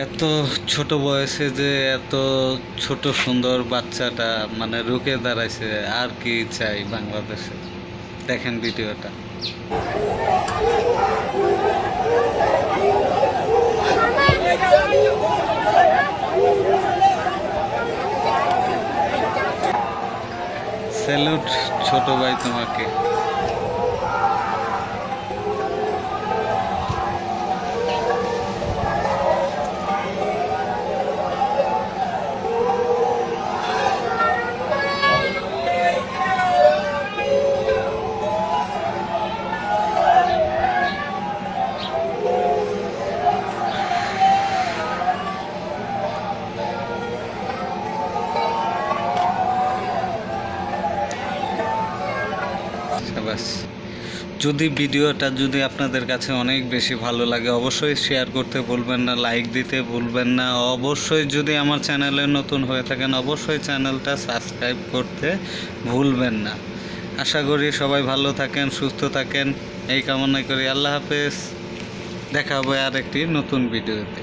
এত ছোট বয়সে যে এত ছোট সুন্দর বাচ্চাটা মানে রুকে দাঁড়াইছে, আর কি চাই বাংলাদেশে? দেখেন ভিডিওটা। স্যালুট ছোট ভাই তোমাকে। সাবাস। যদি ভিডিওটা যদি আপনাদের কাছে অনেক বেশি ভালো লাগে, অবশ্যই শেয়ার করতে ভুলবেন না লাইক দিতে ভুলবেন না। অবশ্যই যদি আমার চ্যানেলে নতুন হয়ে থাকেন, অবশ্যই চ্যানেলটা সাবস্ক্রাইব করতে ভুলবেন না। আশা করি সবাই ভালো থাকেন, সুস্থ থাকেন। এই কামনা করি, আল্লাহ হাফেজ। দেখা হবে আর একটি নতুন ভিডিওতে।